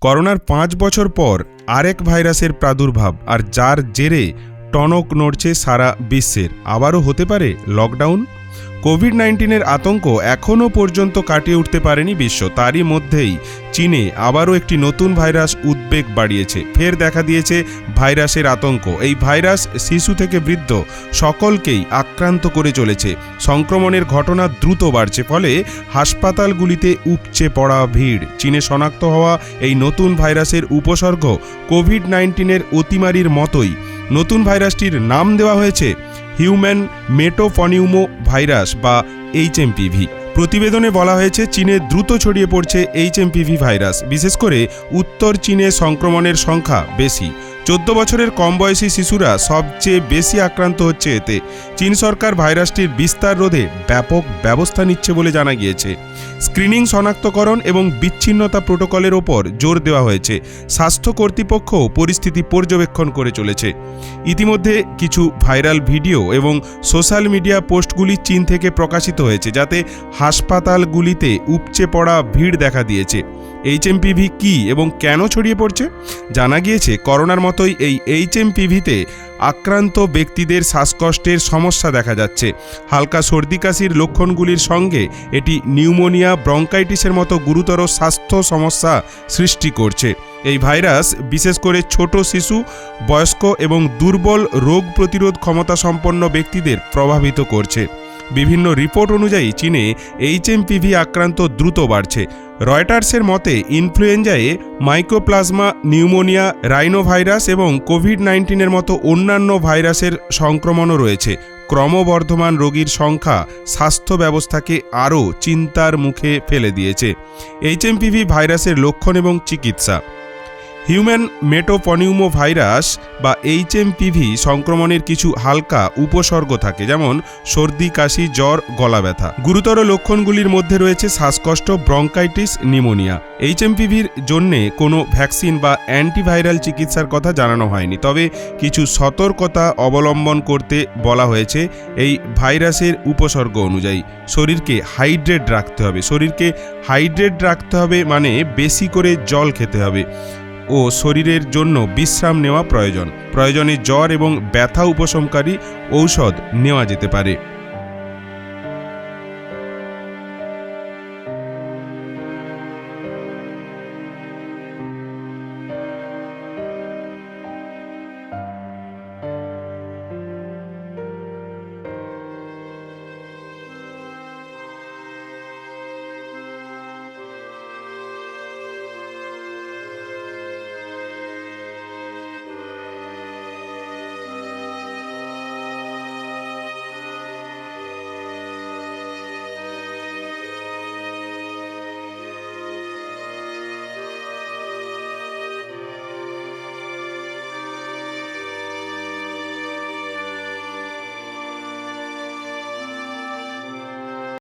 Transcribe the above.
করোনার পাঁচ বছর পর আরেক ভাইরাসের প্রাদুর্ভাব আর যার জেরে টনক নড়ছে সারা বিশ্বের। আবারও হতে পারে লকডাউন? কোভিড নাইন্টিনের আতঙ্ক এখনও পর্যন্ত কাটিয়ে উঠতে পারেনি বিশ্ব। তারই মধ্যেই চীনে আবারও একটি নতুন ভাইরাস উদ্বেগ বাড়িয়েছে। ফের দেখা দিয়েছে ভাইরাসের আতঙ্ক। এই ভাইরাস শিশু থেকে বৃদ্ধ সকলকেই আক্রান্ত করে চলেছে। সংক্রমণের ঘটনা দ্রুত বাড়ছে, ফলে হাসপাতালগুলিতে উপচে পড়া ভিড়। চীনে শনাক্ত হওয়া এই নতুন ভাইরাসের উপসর্গ কোভিড নাইন্টিনের অতিমারির মতোই। নতুন ভাইরাসটির নাম দেওয়া হয়েছে হিউম্যান মেটোফনিউমো ভাইরাস বা এইচএমপিভি প্রতিবেদনে বলা হয়েছে, চীনে দ্রুত ছড়িয়ে পড়ছে এইচএমপিভি ভাইরাস। বিশেষ করে উত্তর চীনে সংক্রমণের সংখ্যা বেশি। চোদ্দ বছরের কম বয়সী শিশুরা সবচেয়ে বেশি আক্রান্ত হচ্ছে এতে। চীন সরকার ভাইরাসটির বিস্তার রোধে ব্যাপক ব্যবস্থা নিচ্ছে বলে জানা গিয়েছে। স্ক্রিনিং শনাক্তকরণ এবং বিচ্ছিন্নতা প্রোটোকলের ওপর জোর দেওয়া হয়েছে। স্বাস্থ্য কর্তৃপক্ষ পরিস্থিতি পর্যবেক্ষণ করে চলেছে। ইতিমধ্যে কিছু ভাইরাল ভিডিও এবং সোশ্যাল মিডিয়া পোস্টগুলি চীন থেকে প্রকাশিত হয়েছে, যাতে হাসপাতালগুলিতে উপচে পড়া ভিড় দেখা দিয়েছে। এইচএমপিভি কি এবং কেন ছড়িয়ে পড়ছে? জানা গিয়েছে, করোনার মতোই এই এইচএমপিভিতে আক্রান্ত ব্যক্তিদের শ্বাসকষ্টের সমস্যা দেখা যাচ্ছে। হালকা সর্দি কাশির লক্ষণগুলির সঙ্গে এটি নিউমোনিয়া, ব্রঙ্কাইটিসের মতো গুরুতর স্বাস্থ্য সমস্যা সৃষ্টি করছে। এই ভাইরাস, বিশেষ করে ছোট শিশু, বয়স্ক এবং দুর্বল রোগ প্রতিরোধ ক্ষমতা সম্পন্ন ব্যক্তিদের প্রভাবিত করছে। বিভিন্ন রিপোর্ট অনুযায়ী চীনে এইচএমপিভি আক্রান্ত দ্রুত বাড়ছে। রয়টার্সের মতে, ইনফ্লুয়েঞ্জায়ে মাইক্রোপ্লাজমা নিউমোনিয়া, রাইনোভাইরাস এবং কোভিড নাইন্টিনের মতো অন্যান্য ভাইরাসের সংক্রমণও রয়েছে। ক্রমবর্ধমান রোগীর সংখ্যা স্বাস্থ্য ব্যবস্থাকে আরও চিন্তার মুখে ফেলে দিয়েছে। এইচএমপিভি ভাইরাসের লক্ষণ এবং চিকিৎসা। হিউম্যান মেটোপনিউমো ভাইরাস বা এইচএমপিভি সংক্রমণের কিছু হালকা উপসর্গ থাকে, যেমন সর্দি, কাশি, জ্বর, গলা ব্যথা। গুরুতর লক্ষণগুলির মধ্যে রয়েছে শ্বাসকষ্ট, ব্রঙ্কাইটিস নিউমোনিয়া এইচএমপিভির জন্যে কোনো ভ্যাকসিন বা অ্যান্টিভাইরাল চিকিৎসার কথা জানানো হয়নি, তবে কিছু সতর্কতা অবলম্বন করতে বলা হয়েছে এই ভাইরাসের উপসর্গ অনুযায়ী। শরীরকে হাইড্রেট রাখতে হবে। শরীরকে হাইড্রেট রাখতে হবে মানে বেশি করে জল খেতে হবে। ও শরীরের জন্য বিশ্রাম নেওয়া প্রয়োজন। প্রয়োজনে জ্বর এবং ব্যথা উপশমকারী ঔষধ নেওয়া যেতে পারে।